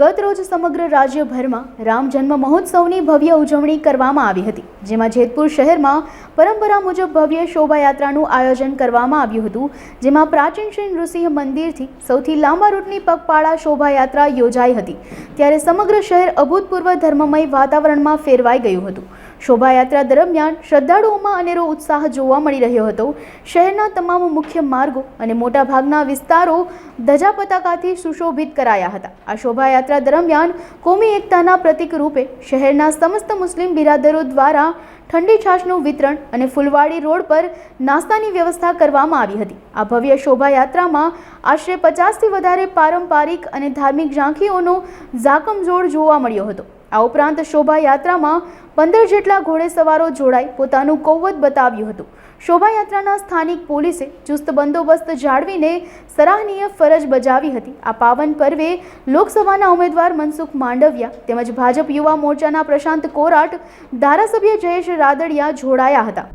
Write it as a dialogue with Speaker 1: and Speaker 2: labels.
Speaker 1: ગત રોજ સમગ્ર રાજ્યભરમાં રામ જન્મ મહોત્સવની ભવ્ય ઉજવણી કરવામાં આવી હતી, જેમાં જેતપુર શહેરમાં પરંપરા મુજબ ભવ્ય શોભાયાત્રાનું આયોજન કરવામાં આવ્યું હતું, જેમાં પ્રાચીન શ્રી નૃસિંહ મંદિરથી સૌથી લાંબા રૂટની પગપાળા શોભાયાત્રા યોજાઈ હતી. ત્યારે સમગ્ર શહેર અભૂતપૂર્વ ધર્મમય વાતાવરણમાં ફેરવાઈ ગયું હતું. શોભાયાત્રા દરમિયાન શ્રદ્ધાળુઓમાં અનેરો ઉત્સાહ જોવા મળી રહ્યો હતો. શહેરના તમામ મુખ્ય માર્ગો અને મોટાભાગના વિસ્તારો ધજા પતાકાથી સુશોભિત કરાયા હતા. આ શોભાયાત્રા દરમિયાન કોમી એકતાના પ્રતિક રૂપે શહેરના સમસ્ત મુસ્લિમ બિરાદરો દ્વારા ઠંડી છાશનું વિતરણ અને ફુલવાડી રોડ પર નાસ્તાની વ્યવસ્થા કરવામાં આવી હતી. આ ભવ્ય શોભાયાત્રામાં આશરે પચાસથી વધારે પારંપરિક અને ધાર્મિક ઝાંખીઓનો ઝાકમઝોળ જોવા મળ્યો હતો. આ ઉપરાંત શોભાયાત્રામાં પંદર જેટલા ઘોડેસવારો જોડાઈ પોતાનું કૌવત બતાવ્યું હતું. શોભાયાત્રાના સ્થાનિક પોલીસે ચુસ્ત બંદોબસ્ત જાળવીને સરાહનીય ફરજ બજાવી હતી. આ પાવન પર્વે લોકસભાના ઉમેદવાર મનસુખ માંડવિયા તેમજ ભાજપ યુવા મોરચાના પ્રશાંત કોરાટ ધારાસભ્ય જયેશ રાદડિયા જોડાયા હતા.